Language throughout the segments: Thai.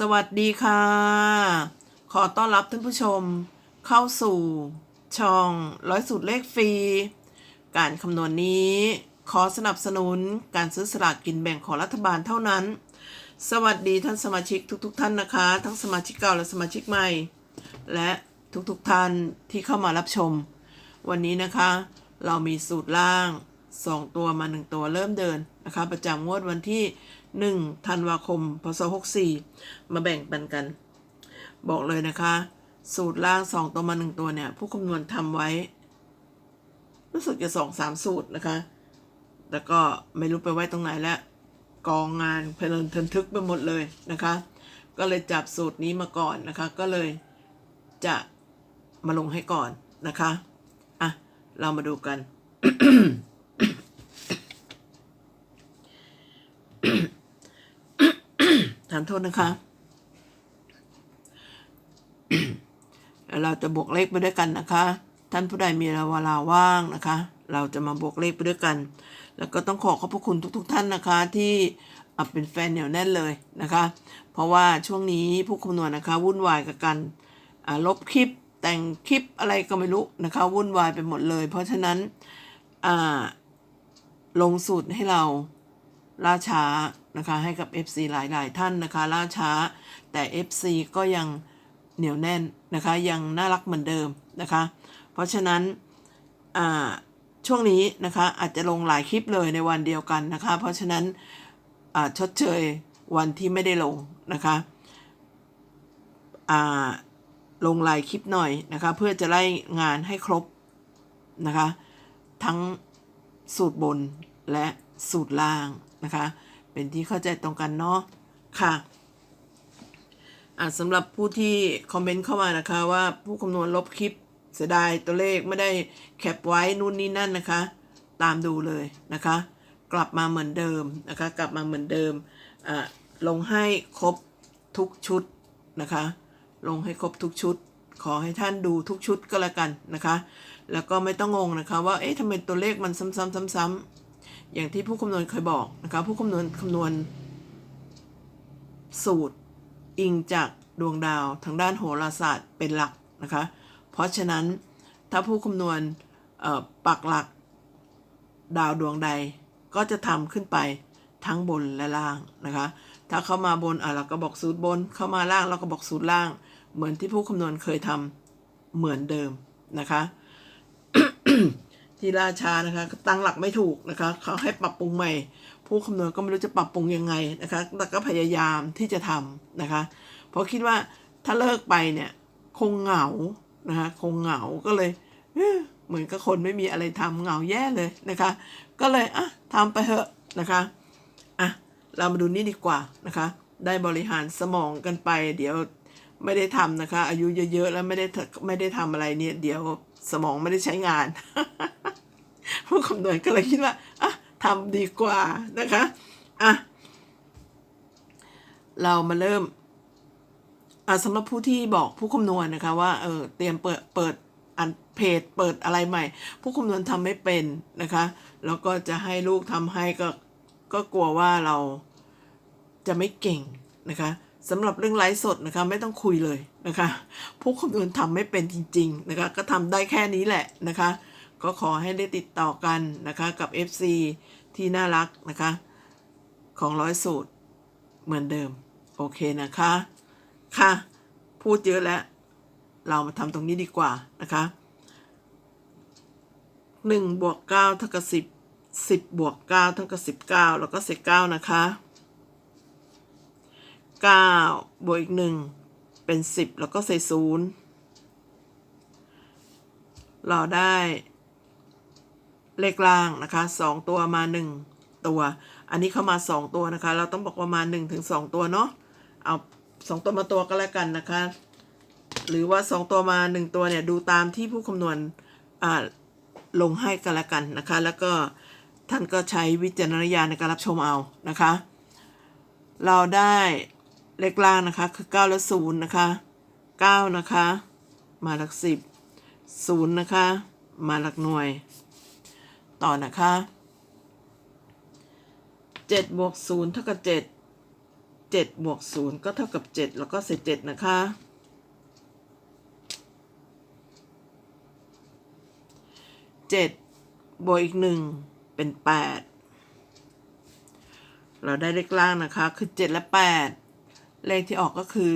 สวัสดีค่ะ ขอต้อนรับท่านผู้ชม เข้าสู่ช่องร้อยสูตรเลขฟรี การคำนวณนี้ ขอสนับสนุนการซื้อสลากกินแบ่งของรัฐบาลเท่านั้น สวัสดีท่านสมาชิกทุกๆท่านนะคะ ทั้งสมาชิกเก่าและสมาชิกใหม่ และทุกๆท่านที่เข้ามารับชม วันนี้นะคะ เรามีสูตรล่าง 2 ตัวมา 1 ตัวเริ่มเดินนะคะ ประจำงวดวันที่ 1ธันวาคม พศ 64 มาแบ่งปันกัน บอกเลยนะคะ สูตรล่าง 2 ตัวมา 1 ตัวเนี่ย ผู้คำนวณทำไว้ รู้สึกจะสองสามสูตรนะคะ แล้วก็ไม่รู้ไปไว้ตรงไหนแล้วกองงานเพลินทึนทึกไปหมดเลยนะคะ ก็เลยจับสูตรนี้มาก่อนนะคะ ก็เลยจะมาลงให้ก่อนนะคะ อะ เรามาดูกัน ทานโทษนะคะ เราจะบวกเลขไปด้วยกันนะคะ ท่านผู้ใดมีเวลาว่างนะคะ เราจะมาบวกเลขไปด้วยกัน แล้วก็ต้องขอขอบพระคุณทุกๆท่านนะคะ ที่เป็นแฟนเหนียวแน่นเลยนะคะ เพราะว่าช่วงนี้ผู้คำนวณนะคะ วุ่นวายกับการลบคลิปแต่งคลิปอะไรก็ไม่รู้นะคะ วุ่นวายไปหมดเลย เพราะฉะนั้นลงสูตรให้เราล่าช้า นะคะให้กับ FC หลายๆท่านนะคะล่าช้า แต่ FC ก็ยังเหนียวแน่นนะคะยังน่ารักเหมือนเดิมนะคะ เพราะฉะนั้นช่วงนี้นะคะอาจจะลงหลายคลิปเลยในวันเดียวกันนะคะ เพราะฉะนั้นชดเชยวันที่ไม่ได้ลงนะคะลงหลายคลิปหน่อยนะคะเพื่อจะไล่งานให้ครบนะคะทั้งสูตรบนและสูตรล่างนะคะ เป็นที่เข้าใจตรงกันเนาะค่ะอะสำหรับผู้ที่คอมเมนต์เข้ามานะคะว่าผู้คำนวณลบคลิปเสียดายตัวเลขไม่ได้แคปไว้นู่นนี่นั่นนะคะ ตามดูเลยนะคะ กลับมาเหมือนเดิมนะคะ กลับมาเหมือนเดิมลงให้ครบทุกชุดนะคะ ลงให้ครบทุกชุด ขอให้ท่านดูทุกชุดก็แล้วกันนะคะ แล้วก็ไม่ต้องงงนะคะ ว่าเอ๊ะทำไมตัวเลขมันซ้ำๆซ้ำๆ อย่างที่ผู้คำนวณเคยบอกนะคะผู้คำนวณคำนวณ สูตร อิงจากดวงดาวทางด้านโหราศาสตร์เป็นหลักนะคะ เพราะฉะนั้นถ้าผู้คำนวณปักหลักดาวดวงใดก็จะทำขึ้นไปทั้งบนและล่างนะคะ ถ้าเข้ามาบนอะเราก็บอกสูตรบน เข้ามาล่างเราก็บอกสูตรล่าง เหมือนที่ผู้คำนวณเคยทำเหมือนเดิมนะคะ ที่ราชานะคะตั้งหลักไม่ถูกนะคะเขาให้ปรับปรุงใหม่ ผู้คำนวณก็ไม่รู้จะปรับปรุงยังไงนะคะแต่ก็พยายามที่จะทำนะคะ เพราะคิดว่าถ้าเลิกไปเนี่ยคงเหงานะคะคงเหงาก็เลยเหมือนกับคนไม่มีอะไรทำเหงาแย่เลยนะคะ ก็เลยอะทำไปเถอะนะคะอะเรามาดูนี่ดีกว่านะคะ ได้บริหารสมองกันไป เดี๋ยวไม่ได้ทำนะคะ อายุเยอะๆแล้วไม่ได้ไม่ได้ทำอะไรเนี่ย เดี๋ยวสมองไม่ได้ใช้งาน ผู้คำนวณก็เลยคิดว่าอะทำดีกว่านะคะอะเรามาเริ่มอะสำหรับผู้ที่บอกผู้คำนวณนะคะว่าเออเตรียมเปิดเปิดอันเพจเปิดอะไรใหม่ ผู้คำนวณทำไม่เป็นนะคะ แล้วก็จะให้ลูกทำให้ก็ก็กลัวว่าเราจะไม่เก่งนะคะสำหรับเรื่องไลฟ์สดนะคะไม่ต้องคุยเลยนะคะ ผู้คำนวณทำไม่เป็นจริง ๆนะคะ ก็ทำได้แค่นี้แหละนะคะ ก็ขอให้ได้ติดต่อกันนะคะกับ FC ที่น่ารักนะคะ ของร้อยสูตรเหมือนเดิม โอเคนะคะ ค่ะ พูดเยอะแล้ว เรามาทำตรงนี้ดีกว่านะคะหนึ่งบวกเก้าเท่ากับสิบสิบบวกเก้าเท่ากับสิบเก้าแล้วก็เศษเก้านะคะเก้าบวกอีกหนึ่งเป็นสิบแล้วก็ใส่ศูนย์เราได้ เลขล่างนะคะสองตัวมาหนึ่งตัว อันนี้เข้ามาสองตัวนะคะ เราต้องบอกว่ามาหนึ่งถึงสองตัวเนาะเอาสองตัวมาตัวก็แล้วกันนะคะ หรือว่าสองตัวมาหนึ่งตัวเนี่ย ดูตามที่ผู้คำนวณลงให้กันแล้วกันนะคะ แล้วก็ท่านก็ใช้วิจารณญาณในการรับชมเอานะคะ เราได้เลขล่างนะคะคือ 9 และ0นะคะ 9 นะคะ มาหลัก 10 0 นะคะ มาหลักหน่วย ต่อนะคะ7บวก0เท่ากับ7เจ็ดบวกศูนย์ก็เท่ากับเจ็ดแล้วก็ใส่เจ็ดนะคะเจ็ดบวกอีกหนึ่งเป็นแปดเราได้เลขล่างนะคะ คือเจ็ดและแปดเลขที่ออกก็คือ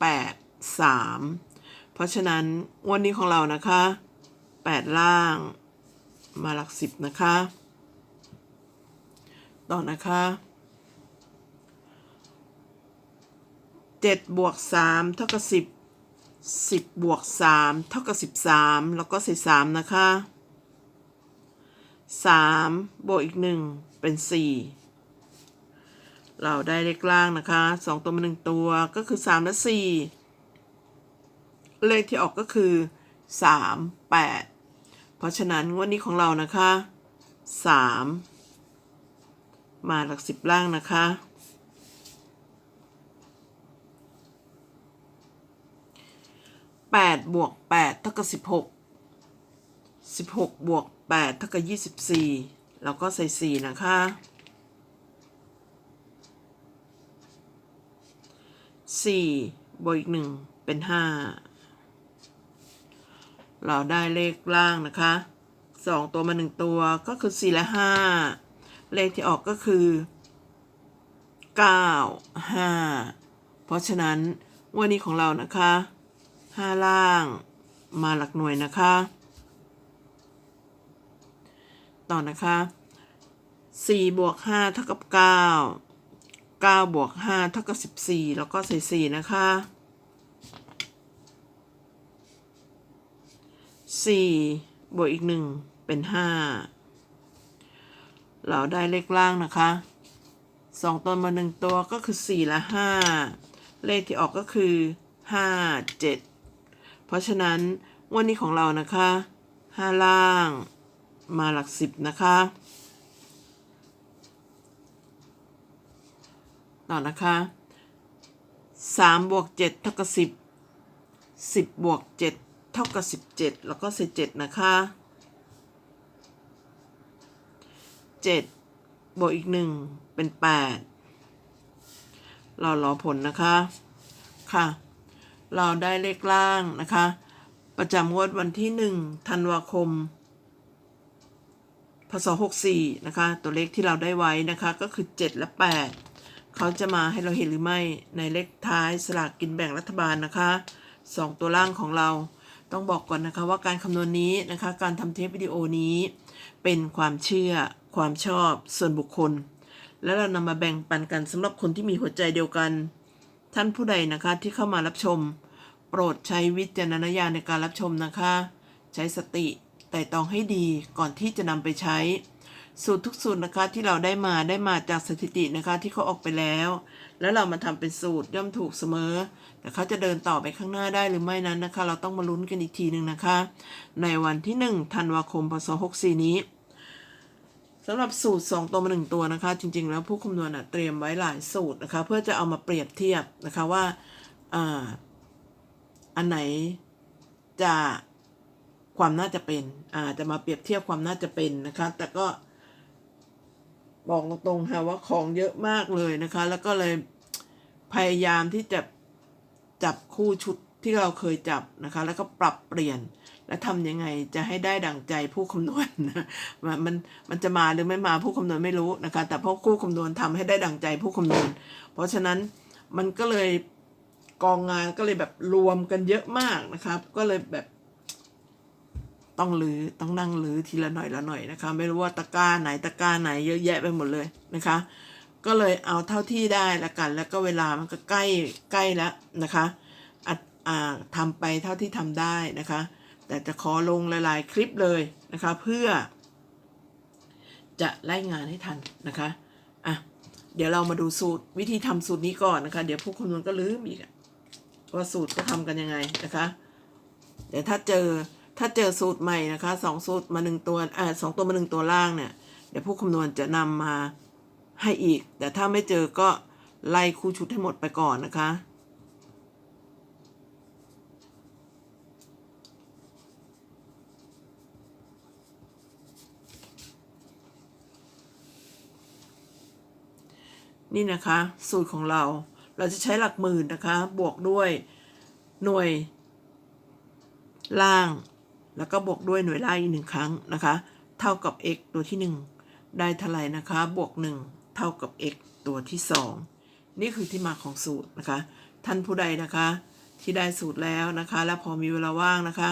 แปดสามเพราะฉะนั้นงวันนี้ของเรานะคะแปดล่าง มาหลักสิบนะคะ ต่อนะคะเจ็ดบวกสามเท่ากับสิบสิบบวกสามเท่ากับสิบสามแล้วก็ใส่สามนะคะสามบวกอีกหนึ่งเป็นสี่เราได้เลขล่างนะคะสองตัวมาหนึ่งตัวก็คือสามและสี่เลขที่ออกก็คือสามแปด ราะฉะนั้นงวันนี้ของเรานะคะสามมาหลักสิบล่างนะคะแปดบวกแปดเท่ากับสิบหกสิบหกบวกแปดเท่ากับยี่สิบสี่แล้วก็ใส่สี่นะคะสี่บวกอีกหนึ่งเป็นห้า เราได้เลขล่างนะคะสองตัวมาหนึ่งตัวก็คือสี่และห้าเลขที่ออกก็คือเก้าห้าเพราะฉะนั้นงวันนี้ของเรานะคะห้าล่างมาหลักหน่วยนะคะ ต่อนะคะสี่บวกห้าเท่ากับเก้าเก้าบวกห้าเท่ากับสิบสี่แล้วก็ใส่สี่นะคะ สี่บวกอีกหนึ่งเป็นห้าเราได้เลขล่างนะคะสองตัวมาหนึ่งตัวก็คือสี่และห้าเลขที่ออกก็คือห้าเจ็ดเพราะฉะนั้นวันนี้ของเรานะคะห้าล่างมาหลักสิบนะคะ ต่อนะคะสามบวกเจ็ดเท่ากับสิบสิบบวกเจ็ด เท่ากับสิบเจ็ดแล้วก็ใส่เจ็ดนะคะเจ็ดบวกอีกหนึ่งเป็นแปดเรารอผลนะคะ ค่ะ เราได้เลขล่างนะคะ ประจำงวดวันที่หนึ่งธันวาคม พศ 64 นะคะ ตัวเลขที่เราได้ไว้นะคะ ก็คือ 7 และ 8เขาจะมาให้เราเห็นหรือไม่ในเลขท้ายสลากกินแบ่งรัฐบาลนะคะ 2 ตัวล่างของเรา ต้องบอกก่อนนะคะว่าการคำนวณนี้นะคะ การทำเทปวิดีโอนี้ เป็นความเชื่อ ความชอบส่วนบุคคล และเรานำมาแบ่งปันกันสำหรับคนที่มีหัวใจเดียวกัน ท่านผู้ใดนะคะที่เข้ามารับชม โปรดใช้วิจารณญาณในการรับชมนะคะ ใช้สติไต่ตองให้ดีก่อนที่จะนำไปใช้ สูตรทุกสูตรนะคะที่เราได้มาได้มาจากสถิตินะคะที่เขาออกไปแล้ว แล้วเรามาทำเป็นสูตรย่อมถูกเสมอ แต่เขาจะเดินต่อไปข้างหน้าได้หรือไม่นั้นนะคะ เราต้องมาลุ้นกันอีกทีหนึ่งนะคะ ในวันที่1ธันวาคมพศ64นี้สำหรับสูตร 2 ตัวมา1ตัวนะคะ จริง ๆ แล้วผู้คำนวณนเตรียมไว้หลายสูตรนะคะ เพื่อจะเอามาเปรียบเทียบนะคะว่าอ่าอันไหนจะความน่าจะเป็นอ่าจะมาเปรียบเทียบความน่าจะเป็นนะคะ แต่ก็ บอกตรงๆค่ะว่าของเยอะมากเลยนะคะ แล้วก็เลยพยายามที่จะจับคู่ชุดที่เราเคยจับนะคะ แล้วก็ปรับเปลี่ยนและทำยังไงจะให้ได้ดั่งใจผู้คำนวณนะมันมันจะมาหรือไม่มาผู้คำนวณไม่รู้นะคะ แต่พวกผู้คำนวณทำให้ได้ดั่งใจผู้คำนวณ เพราะฉะนั้นมันก็เลยกองงานก็เลยแบบรวมกันเยอะมากนะครับ ก็เลยแบบ ต้องลือต้องนั่งลือทีละหน่อยละหน่อยนะคะ ไม่รู้ว่าตะกร้าไหนตะกร้าไหนเยอะแยะไปหมดเลยนะคะ ก็เลยเอาเท่าที่ได้ละกัน แล้วก็เวลามันก็ใกล้ใกล้แล้วนะคะอัดอ่าทำไปเท่าที่ทำได้นะคะ แต่จะขอลงหลายๆคลิปเลยนะคะ เพื่อ จะไล่งานให้ทันนะคะอะเดี๋ยวเรามาดูสูตรวิธีทำสูตรนี้ก่อนนะคะ เดี๋ยวผู้คำนวณก็ลืมอีกว่าสูตรก็ทำกันยังไงนะคะ เดี๋ยวถ้าเจอ ถ้าเจอสูตรใหม่นะคะสองสูตรมาหนึ่งตัวอ่าสองตัวมาหนึ่งตัวล่างเนี่ย เดี๋ยวผู้คำนวณจะนำมาให้อีก แต่ถ้าไม่เจอก็ไล่คู่ชุดให้หมดไปก่อนนะคะนี่นะคะสูตรของเราเราจะใช้หลักหมื่นนะคะ บวกด้วยหน่วยล่าง แล้วก็บวกด้วยหน่วยล่างอีกหนึ่งครั้งนะคะ เท่ากับ x ตัวที่ 1 ได้เท่าไหร่นะคะ บวก 1 เท่ากับ x ตัวที่ 2 นี่คือที่มาของสูตรนะคะ ท่านผู้ใดนะคะ ที่ได้สูตรแล้วนะคะ และพอมีเวลาว่างนะคะ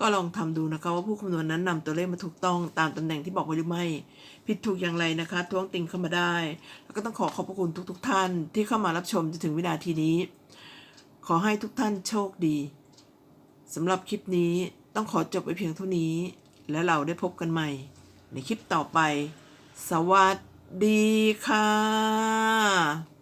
ก็ลองทำดูนะคะว่าผู้คำนวณนั้นนำตัวเลขมาถูกต้องตามตำแหน่งที่บอกไว้หรือไม่ ผิดถูกอย่างไรนะคะ ท้วงติงเข้ามาได้ แล้วก็ต้องขอขอบพระคุณทุกๆท่านที่เข้ามารับชมจนถึงวินาทีนี้ ขอให้ทุกท่านโชคดีสำหรับคลิปนี้ ต้องขอจบไปเพียงเท่านี้ และเราได้พบกันใหม่ ในคลิปต่อไป สวัสดีค่ะ